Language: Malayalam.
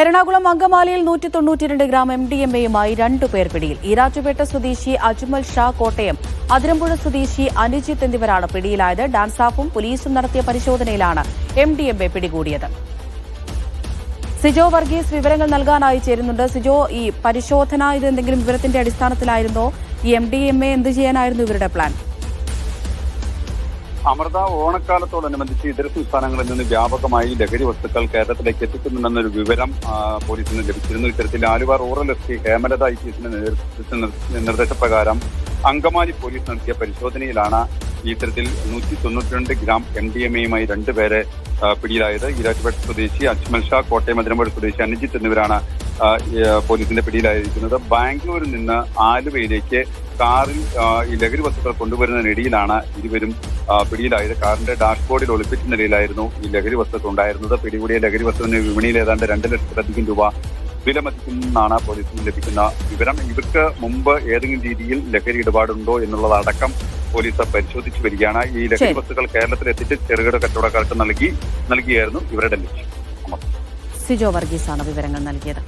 എറണാകുളം അങ്കമാലിയിൽ നൂറ്റി തൊണ്ണൂറ്റിരണ്ട് ഗ്രാം എം ഡി എം എയുമായി രണ്ടുപേർ പിടിയിൽ. ഈരാറ്റുപേട്ട സ്വദേശി അജ്മൽ ഷാ കോട്ടയം അതിരമ്പുഴ സ്വദേശി അനുജിത്ത് എന്നിവരാണ് പിടിയിലായത്. ഡാൻസാഫും പോലീസും നടത്തിയ പരിശോധനയിലാണ് എം ഡി എം എ പിടികൂടിയത്. സിജോ വർഗീസ് വിവരങ്ങൾ നൽകാനായി ചേരുന്നുണ്ട്. സിജോ ഈ പരിശോധന ഇത് എന്തെങ്കിലും വിവരത്തിന്റെ അടിസ്ഥാനത്തിലായിരുന്നോ? ഈ എം ഡി എം എ എന്ത് ചെയ്യാനായിരുന്നു ഇവരുടെ പ്ലാൻ? അമൃത ഓണക്കാലത്തോടനുബന്ധിച്ച് ഇതര സംസ്ഥാനങ്ങളിൽ നിന്ന് വ്യാപകമായി ലഹരി വസ്തുക്കൾ കേരളത്തിലേക്ക് എത്തിക്കുന്നുണ്ടെന്നൊരു വിവരം പോലീസിന് ലഭിച്ചിരുന്നു. ഇത്തരത്തിൽ Aluva rural S P Hemalatha I P നേതൃത്വത്തിൽ നിർദ്ദേശപ്രകാരം അങ്കമാലി പോലീസ് നടത്തിയ പരിശോധനയിലാണ് ഇത്തരത്തിൽ നൂറ്റി തൊണ്ണൂറ്റിരണ്ട് ഗ്രാം എം ഡി എം എയുമായി രണ്ടുപേരെ പിടിയിലായത്. ഈരാറ്റുപേട്ട സ്വദേശി അജ്മൽ ഷാ കോട്ടയം അതിരമ്പുഴ സ്വദേശി അനുജിത്ത് എന്നിവരാണ് പോലീസിന്റെ പിടിയിലായിരിക്കുന്നത്. ബാംഗ്ലൂരിൽ നിന്ന് ആലുവയിലേക്ക് കാറിൽ ഈ ലഹരി വസ്തുക്കൾ കൊണ്ടുവരുന്നതിനിടയിലാണ് ഇരുവരും പിടിയിലായത്. കാറിന്റെ ഡാഷ്ബോർഡിൽ ഒളിപ്പിച്ച നിലയിലായിരുന്നു ഈ ലഹരി വസ്തുക്കൾ ഉണ്ടായിരുന്നത്. പിടികൂടിയ ലഹരി വസ്തുവിന് വിപണിയിൽ ഏതാണ്ട് രണ്ട് ലക്ഷത്തിലധികം രൂപ വിലമതിക്കുന്നതാണ് പോലീസിന് ലഭിക്കുന്ന വിവരം. ഇവർക്ക് മുമ്പ് ഏതെങ്കിലും രീതിയിൽ ലഹരി ഇടപാടുണ്ടോ എന്നുള്ളതടക്കം പോലീസ് പരിശോധിച്ചു വരികയാണ്. ഈ ലഹരി. വസ്തുക്കൾ കേരളത്തിൽ എത്തിച്ച് ചെറുകിട കച്ചവടക്കാർക്ക് നൽകി നൽകിയായിരുന്നു ഇവരുടെ ലക്ഷ്യം. സിജോ വർഗീസാണ് വിവരങ്ങൾ നൽകിയത്.